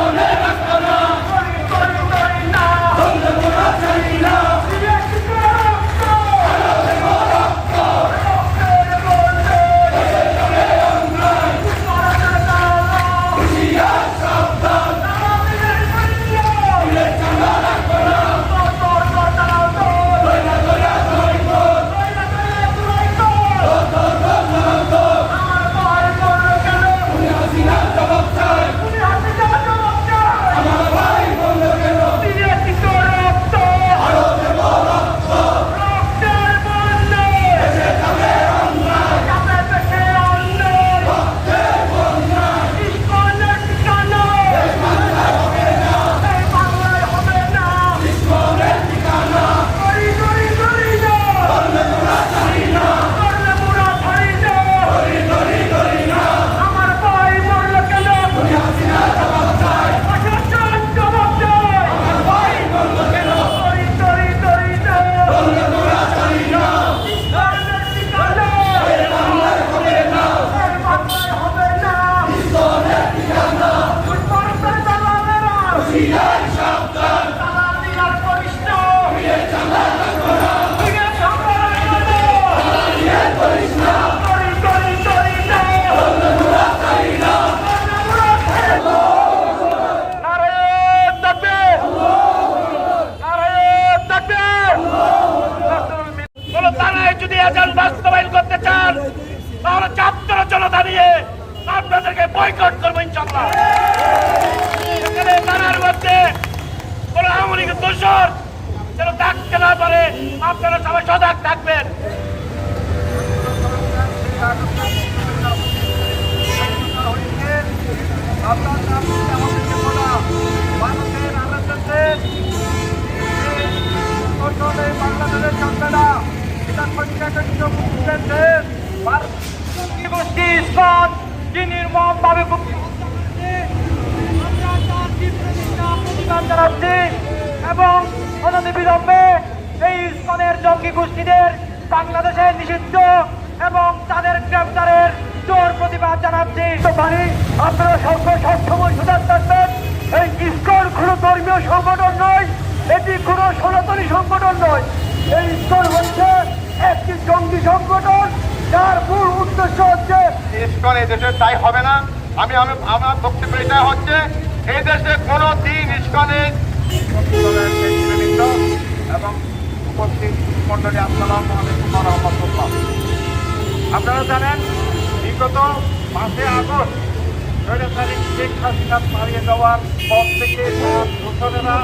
Corner! আমরা ছাত্র জনতা নিয়ে আপনাদেরকে বয়কট করব ইনশাল্লাহ মধ্যে কোন আওয়ামী লীগের দোষর যেন থাকতে না পারে, আপনারা সবাই সজাগ থাকবেন। বাংলাদেশের মুক্তিদের গোষ্ঠী নির্মমভাবে প্রতিবাদ জানাচ্ছি এবং অনতি বিলম্বে এই ইস্কনের জঙ্গি বাংলাদেশে নিষিদ্ধ এবং তাদের গ্রেপ্তারের জোর প্রতিবাদ জানাচ্ছি। আপনারা সর্ব সবসময় সুযোগ থাকবেন এই ইস্কন কোনো ধর্মীয় সংগঠন নয় এটি কোনো সনাতনী সংগঠন নয় এই ইস্কন হচ্ছে একটি জঙ্গি সংগঠন যার মূল উদ্দেশ্য হচ্ছে ইস্কন দেশে তাই হবে না। আমি আমি আমার বক্তব্য এটা হচ্ছে এই দেশে কোনো দিন নেতৃবৃন্দ এবং উপস্থিত মন্ডলী আসসালাম আপনারা জানেন, বিগত পাঁচই আগস্ট স্বৈরাচারী শেখ হাসিনা পালিয়ে যাওয়ার পর থেকে দোষরেরা